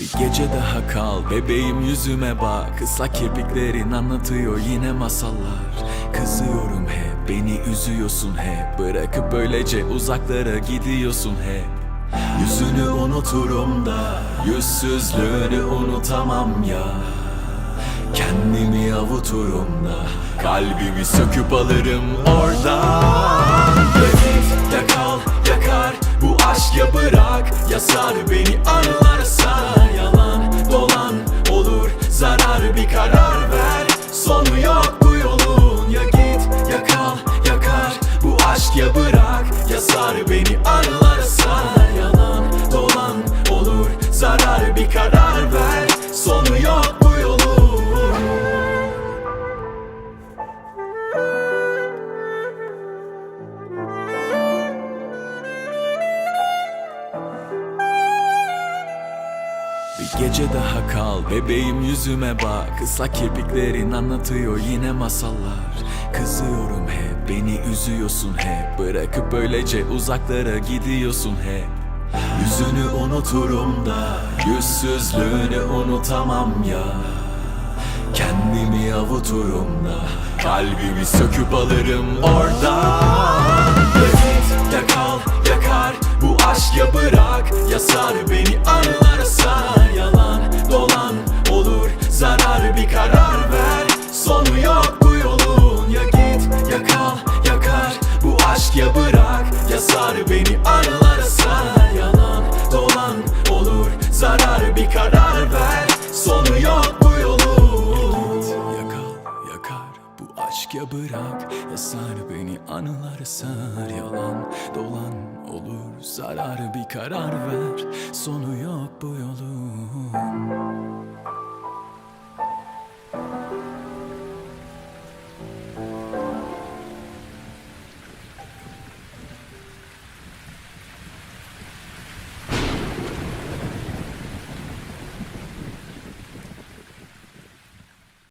Bir gece daha kal bebeğim yüzüme bak. Islak kirpiklerin anlatıyor yine masallar. Kızıyorum hep beni üzüyorsun hep. Bırakıp böylece uzaklara gidiyorsun hep. Yüzünü unuturum da yüzsüzlüğünü unutamam ya. Kendimi avuturum da Kalbimi söküp alırım oradan. Ya kal ya kar Bu aşk ya bırak. Ya sar Beni bırak ya Beni anılar sar Yalan. Dolan olur zarar Bir karar ver. Sonu yok bu yolun. Bir gece daha kal bebeğim yüzüme bak. Islak kirpiklerin anlatıyor yine masallar. Kızıyorum hep beni üzüyorsun hep Bırakıp böylece uzaklara gidiyorsun hep Yüzünü unuturum da yüzsüzlüğünü unutamam ya. Kendimi avuturum da Kalbimi söküp alırım oradan. Git ya kal ya kar Bu aşk ya bırak ya sar bırak ya sar Beni anılara sar. Yalan dolan olur zarar Bir karar ver. Sonu yok bu yolun. Yakal yakar bu aşk ya bırak Ya sar beni anılara sar. Yalan dolan olur zarar bir karar ver. Sonu